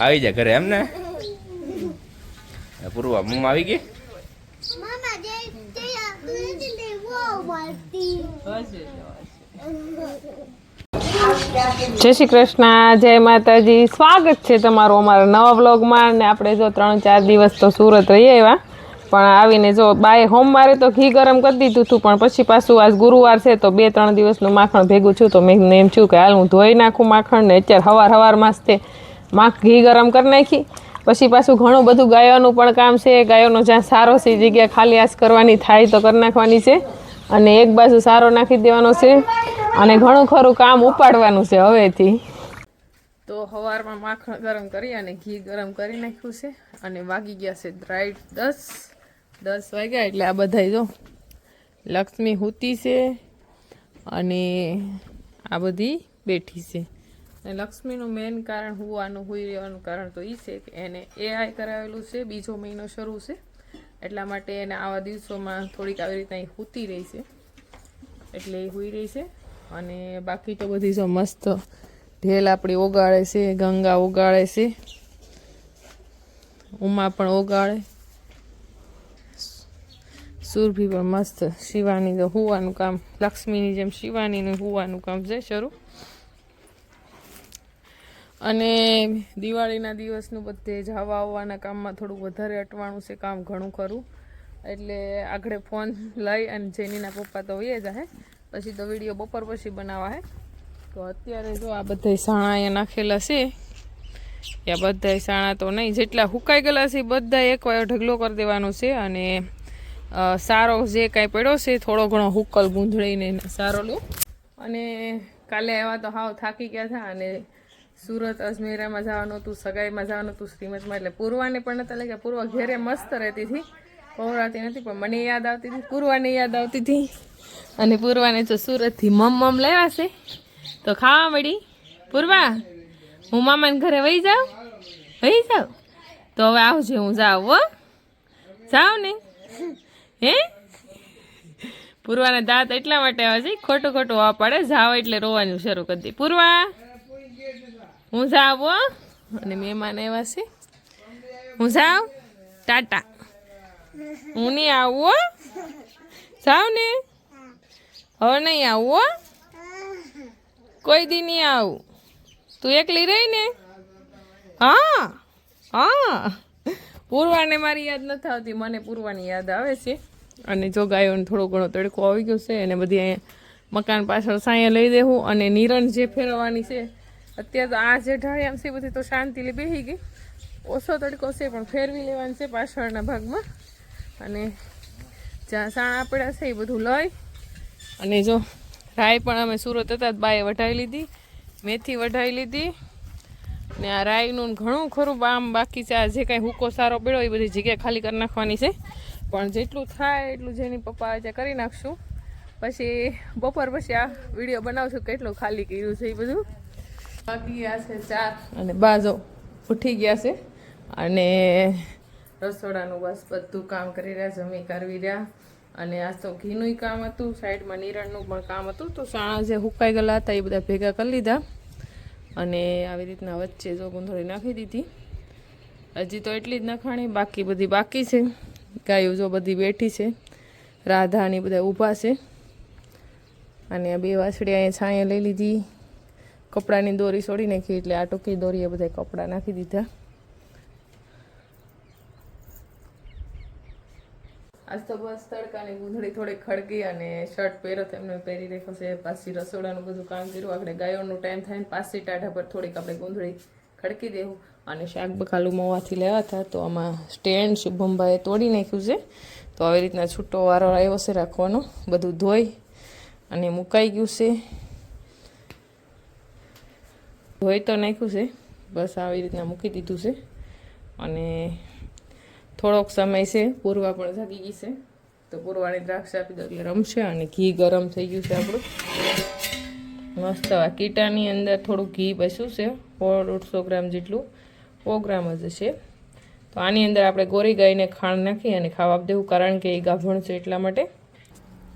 આવી જા ઘરે એમ ને? પૂર્વા મમ્મા આવી ગઈ. જય શ્રી કૃષ્ણ જય માતાજી. સ્વાગત છે તમારું અમારા નવા બ્લોગમાં ને આપણે જો ત્રણ ચાર દિવસ તો સુરત રહીએ આવ્યા. પણ આવીને જો બાએ સોમવારે તો ઘી ગરમ કરી દીધું હતું, પણ પછી પાછું આજ ગુરુવાર છે તો બે ત્રણ દિવસનું માખણ ભેગું છું તો મેં એમ છું કે હાલ હું ધોઈ નાખું માખણ ને અત્યારે હવાર હવારમાં જ તે માખ ઘી ગરમ કરી નાખી. પછી પાછું ઘણું બધું ગાયોનું પણ કામ છે, ગાયોનો જ્યાં સારો છે જગ્યા ખાલી આસ કરવાની થાય તો કરી નાખવાની છે. અને એક બાજુ સારો નાખી દેવાનો છે અને ઘણું ખરું કામ ઉપાડવાનું છે હવેથી. તો સવારમાં માખણ ગરમ કરી અને ઘી ગરમ કરી નાખ્યું છે અને વાગી ગયા છે રાઈટ દસ. દસ વાગ્યા એટલે આ બધા જો લક્ષ્મી હુતી છે અને આ બધી બેઠી છે. અને લક્ષ્મીનું મેઇન કારણ હોવાનું હોઈ રહેવાનું કારણ તો એ છે કે એને એઆઈ કરાવેલું છે, બીજો મહિનો શરૂ છે. એટલા માટે એને આવા દિવસોમાં થોડીક આવી રીતના એ હૂતી રહી છે. એટલે એ હોઈ રહી છે. અને બાકી તો બધી જો મસ્ત ઢેલ આપણી ઓગાળે છે, ગંગા ઓગાળે છે. ઉમા પણ ઓગાળે. સુરભી પણ મસ્ત શિવાની તો હોવાનું કામ, લક્ષ્મીની જેમ શિવાનીનું હુવાનું કામ છે શરૂ. અને દિવાળીના દિવસનું બધે જવા આવવાના કામમાં થોડુંક વધારે અટવાણું છે, કામ ઘણું ખરું. એટલે આગળ ફોન લઈ અને જેનીના પપ્પા તો વહી જાય પછી તો વીડિયો બપોર પછી બનાવવા હે. તો અત્યારે જો આ બધા સાણા અહીંયા નાખેલા છે. આ બધા સાણા તો નહીં, જેટલા હુકાઈ ગયેલા છે બધા એક વાર ઢગલો કરી દેવાનો છે અને સારો જે કાંઈ પડ્યો છે, થોડો ઘણો હુકલ ગૂંધળીને સારો લો અને કાલે એવા તો હાવ થાકી ગયા હતા અને સુરત અજમેરામાં જવાનું હતું, સગાઈમાં જવાનું હતું શ્રીમતમાં, એટલે પૂર્વાને પણ નતા લાગ્યા. પૂર્વ ઘેરે મસ્ત રહેતી હતી. પહોરાતી નથી, પણ મને યાદ આવતી હતી, પૂર્વાને યાદ આવતી હતી. અને પૂર્વાને જો સુરતથી મમ મમ લેવા છે. તો ખાવા મળી. પૂર્વા, હું મામાને ઘરે વહી જાઉં? વહી જાઉં? તો હવે આવજે, હું જાઉં જાઉં ને. હે? પૂર્વાના દાંત એટલા માટે આવે છે, ખોટું ખોટું આ પડે જાવ એટલે રોવાનું શરૂ કરી દે. પૂર્વા, હું જાવ અને મહેમાન આવ્યા છે. હું જાવ ટાટા. હું નહીં આવું જાવ ને? હવે નહીં આવું કોઈ દી નહીં આવું. તું એકલી રહી ને? હા હા. પૂર્વાને મારી યાદ નથી આવતી, મને પૂર્વાની યાદ આવે છે. અને જો ગાયોને થોડો ઘણો તડકો આવી ગયો છે અને બધી અહીંયા મકાન પાછળ સાંયે લઈ દેવું અને નિરણ જે ફેરવવાની છે, અત્યારે તો આ જે ઢાળિયામ છે બધી તો શાંતિથી બેસી ગઈ. ઓછો તડકો છે, પણ ફેરવી લેવાનું છે પાછળના ભાગમાં. અને જ્યાં સાણા પડ્યા છે એ બધું લઈ. અને જો રાય પણ અમે સુરત હતા બાએ વઢાવી લીધી, મેથી વઢાવી લીધી. ને આ રાયનું ઘણું ખરું આમ બાકી છે, આ જે કાંઈ હુકો સારો પડ્યો એ બધી જગ્યા ખાલી કરી નાખવાની છે. પણ જેટલું થાય એટલું જેની પપ્પા આજે કરી નાખશું. પછી બપોર પછી આ વીડિયો બનાવશું કેટલું ખાલી કર્યું છે એ બધું. બાકી ગયા છે ચાર અને બાજો ઉઠી ગયા છે. અને રસોડાનું બસ બધું કામ કરી રહ્યા, જમી કરવી રહ્યા. અને આ તો ઘીનું કામ હતું, સાઈડમાં નિરણનું પણ કામ હતું. તો સાણા જે હુકાઈ ગયેલા હતા એ બધા ભેગા કરી લીધા. અને આવી રીતના વચ્ચે જો ગુંધળી નાખી દીધી. હજી તો એટલી જ નખાણી, બાકી બધી બાકી છે. ગાયો જો બધી બેઠી છે રાધાની બધા ઊભા છે. અને આ બે વાછડી અહીંયા છાંયે લઈ લીધી. કપડાની દોરી છોડી નાખી એટલે આ ટૂંકી દોરીએ બધા કપડાં નાખી દીધા. આજ તો બસ તડકાની ગુંધળી થોડી ખડકી અને શર્ટ પહેરો તો એમને પહેરી રાખ્યો છે. પાછી રસોડાનું બધું કામ કર્યું. આપણે ગાયોનો ટાઈમ થાય ને પાછી ટાઢા પર થોડીક આપણે ગુંધળી ખડકી દેવું. અને શાક બકાલું મોવાથી લેવા હતા તો આમાં સ્ટેન્ડ શુભમભાઈએ તોડી નાખ્યું છે. તો આવી રીતના છૂટો વારો આવ્યો છે રાખવાનો. બધું ધોઈ અને મુકાઈ ગયું છે. ધોઈ તો નાખ્યું છે. બસ આવી રીતના મૂકી દીધું છે. અને થોડોક સમય છે. પૂર્વા પણ જાગી ગઈ છે. તો પૂર્વાની દ્રાક્ષ આપી દો એટલે રમશે અને ઘી ગરમ થઈ ગયું છે આપણું. મસ્ત આ કીટાની અંદર થોડું ઘી બસ્યું છે. સો દોઢસો ગ્રામ જેટલું. સો જ છે. તો આની અંદર આપણે ગોરી ગાયને ખાંડ નાખી અને ખાવા દેવું, કારણ કે એ ગાભણ છે એટલા માટે.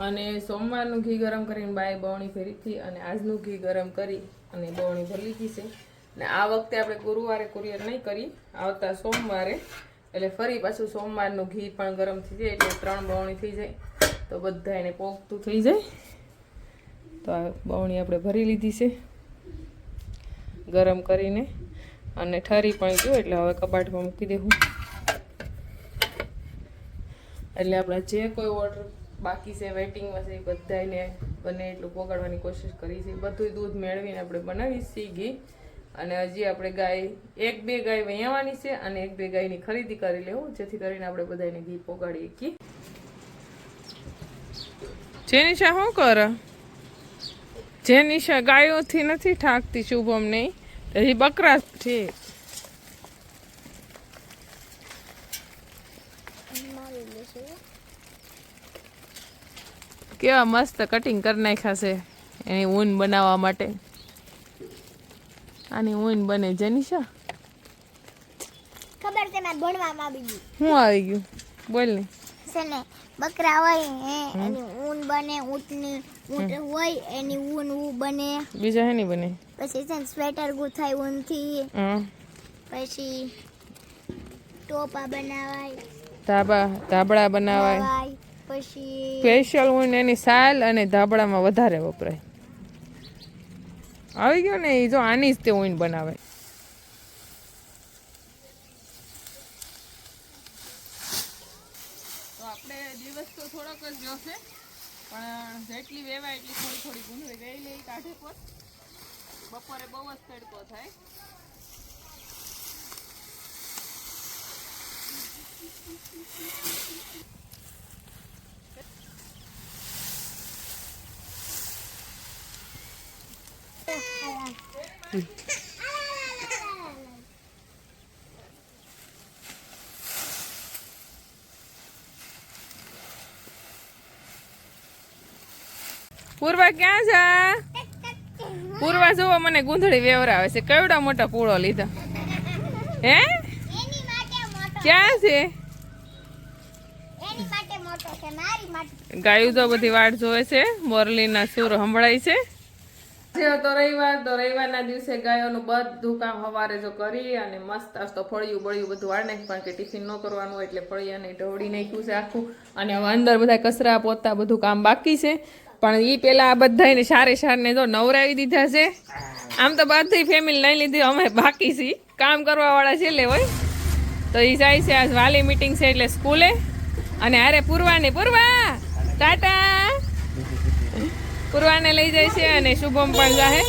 અને સોમવારનું ઘી ગરમ કરીને બાય બવણી ફેરીથી અને આજનું ઘી ગરમ કરી અને બવણી ભરી લીધી છે. ને આ વખતે આપણે ગુરુવારે કુરિયર નહીં કરી, આવતા સોમવારે. એટલે ફરી પાછું સોમવારનું ઘી પણ ગરમ થઈ જાય, એટલે ત્રણ બવણી થઈ જાય. તો બધા એને પોગતું થઈ જાય. તો આ બવણી આપણે ભરી લીધી છે. ગરમ કરીને. અને ઠરી પણ ગયું એટલે હવે કબાટમાં મૂકી દેવું. એટલે આપણે જે કોઈ ઓર્ડર બાકી છે વેઇટિંગમાં છે, એ બધાને બને એટલું પોગાડવાની કોશિશ કરી છે. બધું દૂધ મેળવીને આપણે બનાવી ઘી. અને હજી આપણે ગાય, એક બે ગાય વૈયાવાની છે અને એક બે ગાયની ખરીદી કરી લેવું, જેથી કરીને આપણે બધાને ઘી પોગાડીએ કી. જે નિશા શું કર? જેનિશા ગાયોથી નથી ઠાકતી, શુભમ નહીં. હજી બકરા છે. કેવા મસ્ત કટિંગ કરી નાખ્યા છે એની ઊન બનાવવા માટે. આની ઊન બને જનીશા. ખબર છે મેં ભણવામાં બીજું શું આવી ગયું? બોલ ને બકરા હોય એની ઊન બને ઊંટની ઊંટ હોય એની ઊન ઊ બને. બીજા હે ની બને? પછી છે ને સ્વેટર ગૂંથાય ઊનથી. પછી ટોપા બનાવાય ધાબા ધાબળા બનાવાય. નવાય પછી સ્પેશિયલ ઊન એની સાલ અને ધાબળામાં વધારે વપરાય. આવી ગયો ને એ જો આની જ તે ઊન બનાવે તો આપણે દિવસ તો જ પણ જેટલી વેવાય એટલી થોડી થોડી ગુંદળી ગઈ લઈ કાઢે પર બપોરે બહુ જ તડકો થાય. પૂર્વા ક્યાં છે પૂર્વા જોવો મને ગુંધળી વેવરાવે છે. કેવડો મોટો પૂળો લીધો? હે? ક્યાં છે? ગાયું તો બધી વાટ જોવે છે. મોરલીના સૂર સંભળાય છે. તો રવિવાર, તો રવિવારના દિવસે ગાયોનું બધું કામ સવારે જો કરી અને મસ્ત આજ તો ફળિયું બળિયું બધું વાળ નાખ પણ કે ટિફિન ન કરવાનું એટલે ફળિયાને ઢવડી નાખ્યું છે આખું. અને હવે અંદર બધા કચરા પોતા બધું કામ બાકી છે. પણ એ પેલા આ બધાને સારે સારને જો નવરાવી દીધા છે. આમ તો બધી ફેમિલી લઈ લીધી અમે બાકી છીએ. કામ કરવા વાળા છેલ્લે હોય. તો એ જાય છે આજ વાલી મીટિંગ છે એટલે સ્કૂલે. અને અરે પૂર્વાની પૂર્વા! ટાટા! પૂર્વાને લઈ જાય છે અને શુભમ પણ જાહે.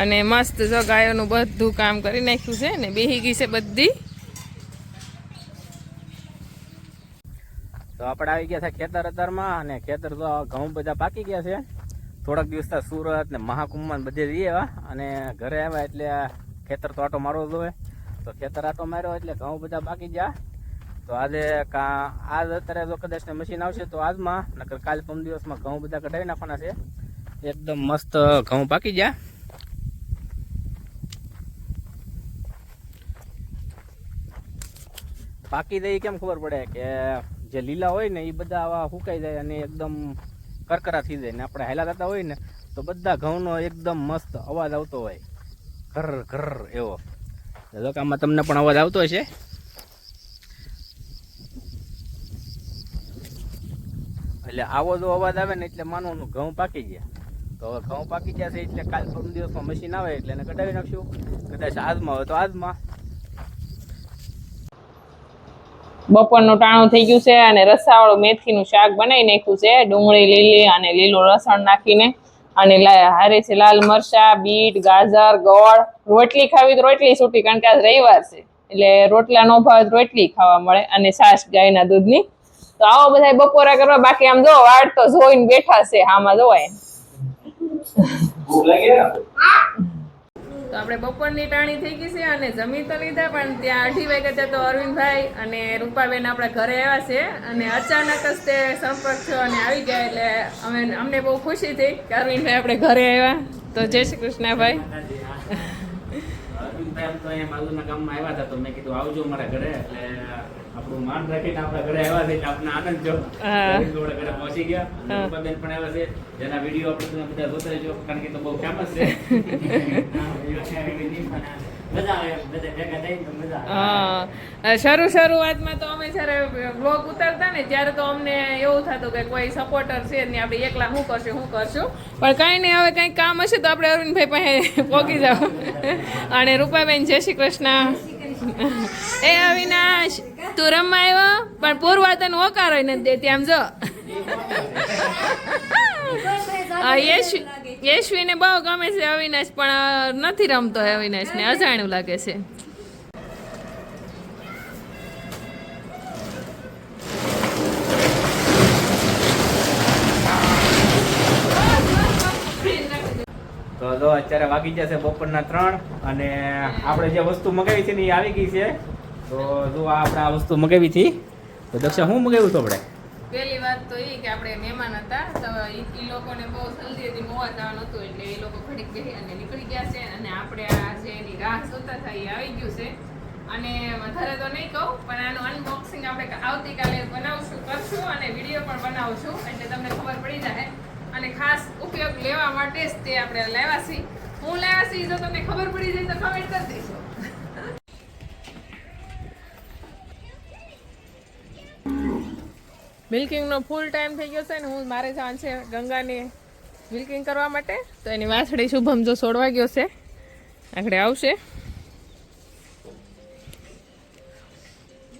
અને મસ્ત જો ગાયોનું બધું કામ કરી નાખ્યું છે ને બેહી ગઈ છે બધી. તો આપણે આવી ગયા છે ખેતર અત્યારમાં અને ખેતર તો ઘઉં બધા પાકી ગયા છે. થોડાક દિવસ સુરત ને મહાકુંભમાં બધે જઈએ અને ઘરે આવ્યા એટલે ખેતર તો આટો મારવો જોઈએ તો ખેતર આટો માર્યો એટલે ઘઉં બધા પાકી ગયા. તો આજે કા આજ અત્યારે જો કદાચ મશીન આવશે તો આજમાં, નકર કાલ પંદર દિવસમાં ઘઉં બધા કઢાવી નાખવાના છે. એકદમ મસ્ત ઘઉં પાકી ગયા. પાકી દઈ કેમ ખબર પડે કે જે લીલા હોય ને એ બધા આવા સુકાઈ જાય અને એકદમ કરકરા થઈ જાય ને આપણે હેલા થતા હોય ને તો બધા ઘઉંનો એકદમ મસ્ત અવાજ આવતો હોય. ઘર ઘર એવો. ધોકામાં તમને પણ અવાજ આવતો હશે. એટલે આવો જો અવાજ આવે ને એટલે માનવાનું ઘઉં પાકી ગયા. તો હવે ઘઉં પાકી ગયા છે એટલે કાલ પરમ દિવસમાં મશીન આવે એટલે એને કઢાવી નાખશું. કદાચ આજમાં હોય તો આજમાં. બપોરનું ટાણું થઈ ગયું છે અને રસાવાળું મેથીનું શાક બનાવી નાખ્યું છે. ડુંગળી, લીલી અને લીલું લસણ નાખીને અને હારે છે લાલ મરચા, બીટ, ગાજર, ગોળ. રોટલી ખાવી તો રોટલી છૂટી કારણ કે આજ રવિવાર છે. એટલે રોટલા નો ભાવે રોટલી ખાવા મળે અને છાશ ગાયના દૂધની. તો આવો બધા બપોરા કરવા. બાકી આમ જો વાડ તો જોઈને બેઠા છે આમાં જોવાય. તો આપણે બપોરની ટાણી થઈ ગઈ છે અને જમી તો લીધા, પણ ત્યાં અઢી વાગે ત્યાં તો અરવિંદભાઈ અને રૂપાબેન આપણા ઘરે આવ્યા છે અને અચાનક જ તે સંપર્ક થયો અને આવી ગયા એટલે અમે, અમને બહુ ખુશી થઈ કે અરવિંદભાઈ આપણે ઘરે આવ્યા. તો જય શ્રી કૃષ્ણ ભાઈ એમ તો અહીંયા બાજુના ગામમાં આવ્યા હતા તો મેં કીધું આવજો મારા ઘરે એટલે આપણું માન રાખીને આપણા ઘરે આવ્યા છે એટલે આનંદ થયો. હા. ઘરે પહોંચી ગયા. રૂપાબેન પણ આવ્યા છે. જેના વીડિયો આપણે તમે બધા જોતા રહેજો કારણ કે તો બહુ ફેમસ છે. શરૂ શરૂઆતમાં તો અમે જ્યારે બ્લોગ ઉતારતા ને ત્યારે તો અમને એવું થતું કે કોઈ સપોર્ટર છે જ નહીં. આપણે એકલા શું કરશું શું કરશું? પણ કાંઈ નહીં હવે કંઈક કામ હશે તો આપણે અરવિંદભાઈ પાસે પહોંચી જાવ અને રૂપાબેન જય શ્રી કૃષ્ણ. એ અવિનાશ, તું રમવા આવ્યો? પણ પૂર્વા તને હોય નથી દેતી, આમ જો. યશવીને બહુ ગમે છે અવિનાશ, પણ નથી રમતો અવિનાશને, અજાણ્યું લાગે છે. તો અત્યારે વાગી જશે બપોરના ત્રણ અને આપણે જે વસ્તુ મગાવી છે ને એ આવી ગઈ છે. તો જો આપણે આ વસ્તુ મગાવી હતી. તો દક્ષા શું મગાવ્યું હતું આપણે? પહેલી વાત તો એ કે આપણે મહેમાન હતા, તો એ લોકોને બહુ જલ્દીથી મોવા જવાનું હતું, એટલે એ લોકો ઘડીક બેસી અને નીકળી ગયા છે અને આપણે આ જે એની રાહ જોતા હતા એ આવી ગયું છે. અને વધારે તો નહીં કહું, પણ આનું અનબોક્સિંગ આપણે આવતીકાલે બનાવશું, કરશું અને વીડિયો પણ બનાવશું, એટલે તમને ખબર પડી જાય અને ખાસ ઉપયોગ લેવા માટે જ તે આપણે લેવા છીએ. હું લેવા છીએ, જો તમને ખબર પડી જાય તો કમેન્ટ કરી દેજો. મિલ્કિંગનો ફૂલ ટાઈમ થઈ ગયો છે ને, હું મારે જવાનું છે ગંગાને મિલ્કિંગ કરવા માટે. તો એની વાછડી શુભમ જો છોડવા ગયો છે. આગળ આવશે.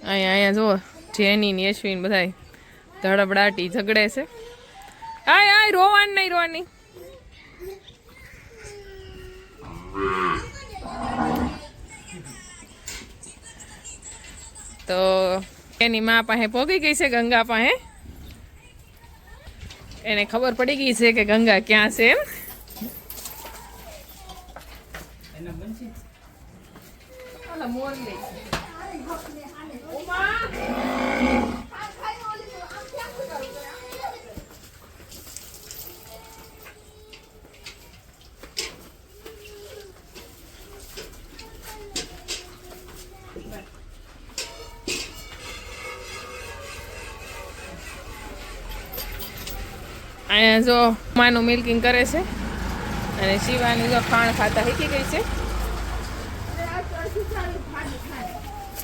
અહીંયા અહીંયા જુઓ જેની ને યશવીન બધાય ધડબડાટી ઝઘડે છે. આય આય, રોવાની નહીં, રોવાની તો એની મા પાસે પોગી ગઈ છે ગંગા પાસે એને ખબર પડી ગઈ છે કે ગંગા ક્યાં છે એમ મોરલી. અહીંયા જો માનું મિલ્કિંગ કરે છે અને શિવાની જો ખાણ ખાતા શીખી ગઈ છે.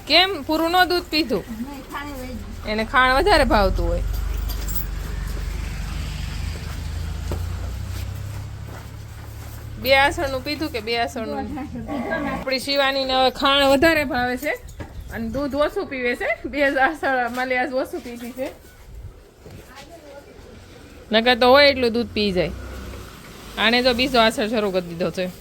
કેમ? પૂરું નો દૂધ પીધું? એને ખાણ વધારે ભાવતું હોય. બે આસણનું પીધું કે બે આસણનું? આપણી શિવાનીને હવે ખાણ વધારે ભાવે છે. અને દૂધ ઓછું પીવે છે. બે આસણ માલિયાસ ઓછું પીધી છે. નકર તો હોય એટલું દૂધ પી જાય. આને તો બીજો આસર શરૂ કરી દીધો છે.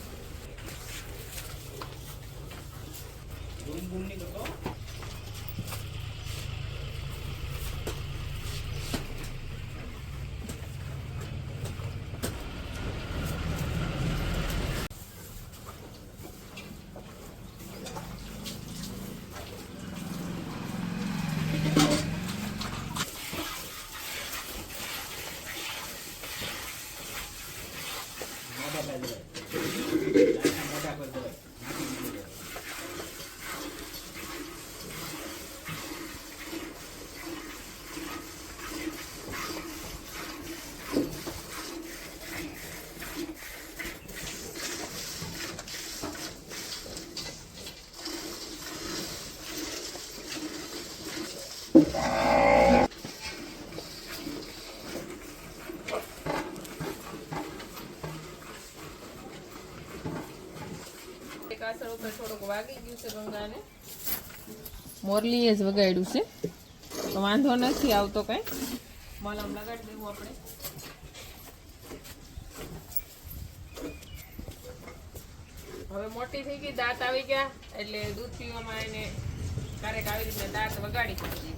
એક ઉપર થોડુંક વાગી ગયું છે ગંગાને. મોરલીએ જ વગાડ્યું છે. તો વાંધો નથી આવતો કઈ. મલમ લગાડી દેવું આપણે. હવે મોટી થઈ ગઈ દાંત આવી ગયા. એટલે દૂધ પીવામાં એને ક્યારેક આવી રીતે દાંત વગાડી શકીએ